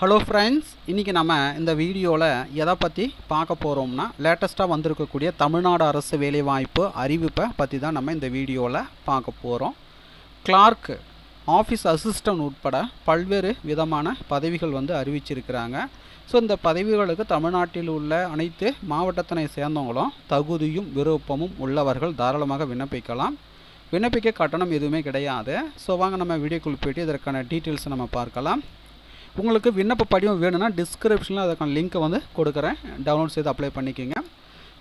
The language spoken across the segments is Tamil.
ஹலோ ஃப்ரெண்ட்ஸ் இன்றைக்கி நம்ம இந்த வீடியோவில் எதை பற்றி பார்க்க போகிறோம்னா லேட்டஸ்ட்டாக வந்திருக்கக்கூடிய தமிழ்நாடு அரசு வேலைவாய்ப்பு அறிவிப்பை பற்றி தான் நம்ம இந்த வீடியோவில் பார்க்க போகிறோம் கிளார்க்கு ஆஃபீஸ் அசிஸ்டன்ட் உட்பட பல்வேறு விதமான பதவிகள் வந்து அறிவிச்சிருக்கிறாங்க. ஸோ இந்த பதவிகளுக்கு தமிழ்நாட்டில் உள்ள அனைத்து மாவட்டத்தினை சேர்ந்தவங்களும் தகுதியும் விருப்பமும் உள்ளவர்கள் தாராளமாக விண்ணப்பிக்கலாம். விண்ணப்பிக்க கட்டணம் எதுவுமே கிடையாது. ஸோ வாங்க நம்ம வீடியோக்குள் போயிட்டு இதற்கான டீட்டெயில்ஸை நம்ம பார்க்கலாம். உங்களுக்கு விண்ணப்ப படிவம் வேணும்னா டிஸ்கிரிப்ஷனில் அதுக்கான லிங்க்கை வந்து கொடுக்குறேன். டவுன்லோட் செய்து அப்ளை பண்ணிக்கோங்க.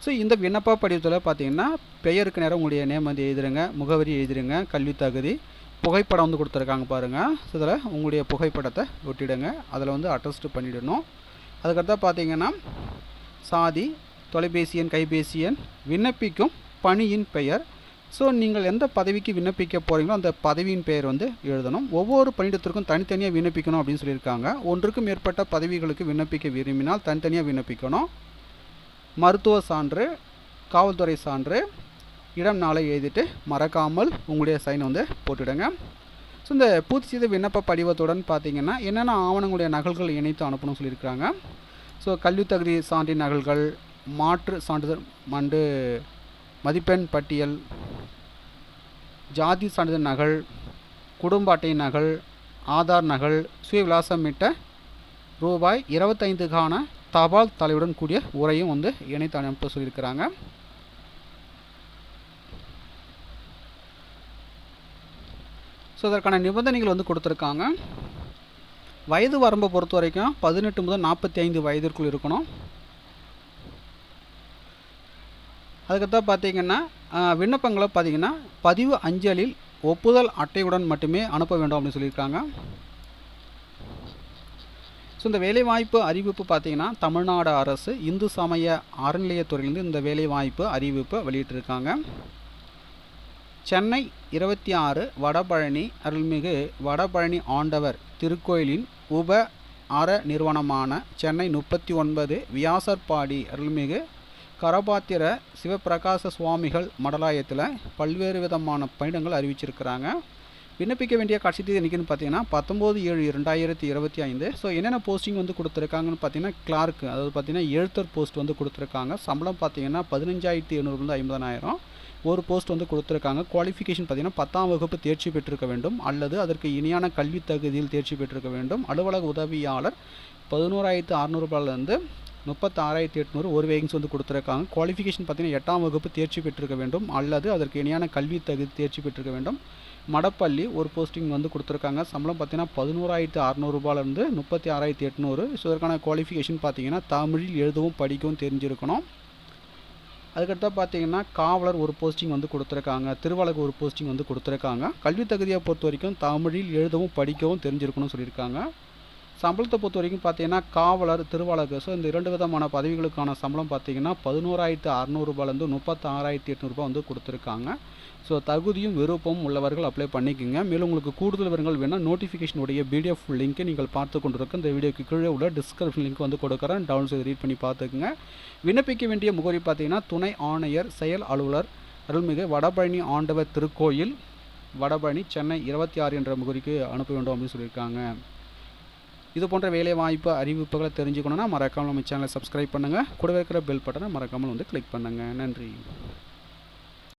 ஸோ இந்த விண்ணப்ப படிவத்தில் பார்த்தீங்கன்னா பெயருக்கு நேரம் உங்களுடைய நேம் வந்து எழுதிருங்க முகவரி எழுதிருங்க கல்வி தகுதி புகைப்படம் வந்து கொடுத்துருக்காங்க பாருங்கள் ஸோ இதில் உங்களுடைய புகைப்படத்தை ஒட்டிடுங்க. அதில் வந்து அட்டஸ்ட்டு பண்ணிடணும். அதுக்கடுத்தா பார்த்தீங்கன்னா சாதி தொலைபேசி எண் கைபேசி எண் விண்ணப்பிக்கும் பணியின் பெயர் ஸோ நீங்கள் எந்த பதவிக்கு விண்ணப்பிக்க போகிறீங்களோ அந்த பதவியின் பெயர் வந்து எழுதணும். ஒவ்வொரு பணியிடத்திற்கும் தனித்தனியாக விண்ணப்பிக்கணும் அப்படின்னு சொல்லியிருக்காங்க. ஒன்றுக்கும் மேற்பட்ட பதவிகளுக்கு விண்ணப்பிக்க விரும்பினால் தனித்தனியாக விண்ணப்பிக்கணும். மருத்துவ சான்று காவல்துறை சான்று இடம் நாளை எழுதிட்டு மறக்காமல் உங்களுடைய சைன் வந்து போட்டுடுங்க. ஸோ இந்த பூர்த்தி செய்த விண்ணப்ப படிவத்துடன் பார்த்தீங்கன்னா என்னென்ன ஆவணங்களுடைய நகல்கள் இணைத்து அனுப்பணும்னு சொல்லியிருக்காங்க. ஸோ கல்வி தகுதி சான்றின் நகல்கள் மாற்று சான்றிதழ் மண்டு மதிப்பெண் பட்டியல் ஜாதி சான்றிதழ் நகல் குடும்ப அட்டை நகல் ஆதார் நகல் சுய விலாசமிட்ட ரூபாய் இருபத்தைந்துக்கான தபால் தலையுடன் கூடிய உரையும் வந்து இணைத்து அனுப்ப சொல்லியிருக்கிறாங்க. ஸோ இதற்கான நிபந்தனைகள் வந்து கொடுத்துருக்காங்க. வயது வரம்பை பொறுத்த வரைக்கும் பதினெட்டு முதல் நாற்பத்தி ஐந்து வயதிற்குள் இருக்கணும். அதுக்கப்புறம் பார்த்தீங்கன்னா விண்ணப்பங்களை பார்த்தீங்கன்னா பதிவு அஞ்சலில் ஒப்புதல் அட்டையுடன் மட்டுமே அனுப்ப வேண்டும் அப்படின்னு சொல்லியிருக்காங்க. ஸோ இந்த வேலைவாய்ப்பு அறிவிப்பு பார்த்திங்கன்னா தமிழ்நாடு அரசு இந்து சமய அறநிலையத்துறையிலிருந்து இந்த வேலைவாய்ப்பு அறிவிப்பை வெளியிட்டிருக்காங்க. சென்னை இருபத்தி ஆறு வடபழனி அருள்மிகு வடபழனி ஆண்டவர் திருக்கோயிலின் உப அற நிறுவனமான சென்னை முப்பத்தி ஒன்பது வியாசர்பாடி அருள்மிகு கரபாத்திர சிவபிரகாச சுவாமிகள் மடலாயத்தில் பல்வேறு விதமான பயணங்கள் அறிவிச்சிருக்கிறாங்க. விண்ணப்பிக்க வேண்டிய கடைசி தேதி என்றைக்குன்னு பார்த்தீங்கன்னா பத்தொம்போது ஏழு இரண்டாயிரத்தி இருபத்தி ஐந்து. ஸோ என்னென்ன போஸ்டிங் வந்து கொடுத்துருக்காங்கன்னு பார்த்தீங்கன்னா கிளார்க்கு அதாவது பார்த்தீங்கன்னா எழுத்தர் போஸ்ட் வந்து கொடுத்துருக்காங்க. சம்பளம் பார்த்தீங்கன்னா பதினஞ்சாயிரத்தி எழுநூறுலேருந்து ஐம்பதனாயிரம். ஒரு போஸ்ட் வந்து கொடுத்துருக்காங்க. குவாலிஃபிகேஷன் பார்த்தீங்கன்னா பத்தாம் வகுப்பு தேர்ச்சி பெற்றிருக்க வேண்டும். அல்லது அதற்கு இணையான கல்வி தகுதியில் தேர்ச்சி பெற்றிருக்க வேண்டும். அலுவலக உதவியாளர் பதினோராயிரத்து அறநூறுபாலேருந்து முப்பத்தாறாயிரத்தி எட்நூறு ஒரு வேகன்ஸ் வந்து கொடுத்துருக்காங்க. குவாலிஃபிகேஷன் பார்த்தீங்கன்னா எட்டாம் வகுப்பு தேர்ச்சி பெற்றிருக்க வேண்டும். அல்லது அதற்கு இணையான கல்வி தகுதி தேர்ச்சி பெற்றிருக்க வேண்டும். மடப்பள்ளி ஒரு போஸ்டிங் வந்து கொடுத்துருக்காங்க. சம்பளம் பார்த்தீங்கன்னா பதினோராயிரத்து அறநூறுபாலேருந்து முப்பத்தி ஆறாயிரத்தி எட்நூறு. ஸோ இதற்கான குவாலிஃபிகேஷன் பார்த்தீங்கன்னா தமிழில் எழுதவும் படிக்கவும் தெரிஞ்சிருக்கணும். அதுக்கடுத்தா பார்த்தீங்கன்னா காவலர் ஒரு போஸ்டிங் வந்து கொடுத்துருக்காங்க. திருவழகு ஒரு போஸ்டிங் வந்து கொடுத்துருக்காங்க. கல்வி தகுதியை பொறுத்த வரைக்கும் தமிழில் எழுதவும் படிக்கவும் தெரிஞ்சிருக்கணும்னு சொல்லியிருக்காங்க. சம்பளத்தை பொறுத்த வரைக்கும் பார்த்தீங்கன்னா காவலர் திருவாளர் ஸோ இந்த இரண்டு விதமான பதவிகளுக்கான சம்பளம் பார்த்தீங்கன்னா பதினோராயிரத்து அறநூறுபாலேருந்து முப்பத்தாறாயிரத்தி எட்நூறுபா வந்து கொடுத்துருக்காங்க. ஸோ தகுதியும் விருப்பமும் உள்ளவர்கள் அப்ளை பண்ணிக்கோங்க. மேலும் உங்களுக்கு கூடுதல் விவரங்கள் வேணால் நோட்டிஃபிகேஷனுடைய பிடிஎஃப் லிங்க்கை நீங்கள் பார்த்து கொண்டிருக்க இந்த வீடியோக்கு கீழே உள்ள டிஸ்கிரிப்ஷன் லிங்க் வந்து கொடுக்குறேன். டவுன் செய்து ரீட் பண்ணி பார்த்துக்குங்க. விண்ணப்பிக்க வேண்டிய முகவரி பார்த்தீங்கன்னா துணை ஆணையர் செயல் அலுவலர் அருள்மிகு வடபழனி ஆண்டவர் திருக்கோயில் வடபழனி சென்னை இருபத்தி ஆறு என்ற முகவரிக்கு அனுப்ப வேண்டும் அப்படின்னு சொல்லியிருக்காங்க. இது போன்ற வேலை வாய்ப்பு அறிவிப்புகளை தெரிஞ்சுக்கணுன்னா மறக்காமல் நம்ம சேனலை சப்ஸ்கிரைப் பண்ணுங்கள் கூடவே இருக்கிற பெல் பட்டனை மறக்காமல் வந்து கிளிக் பண்ணுங்கள் நன்றி.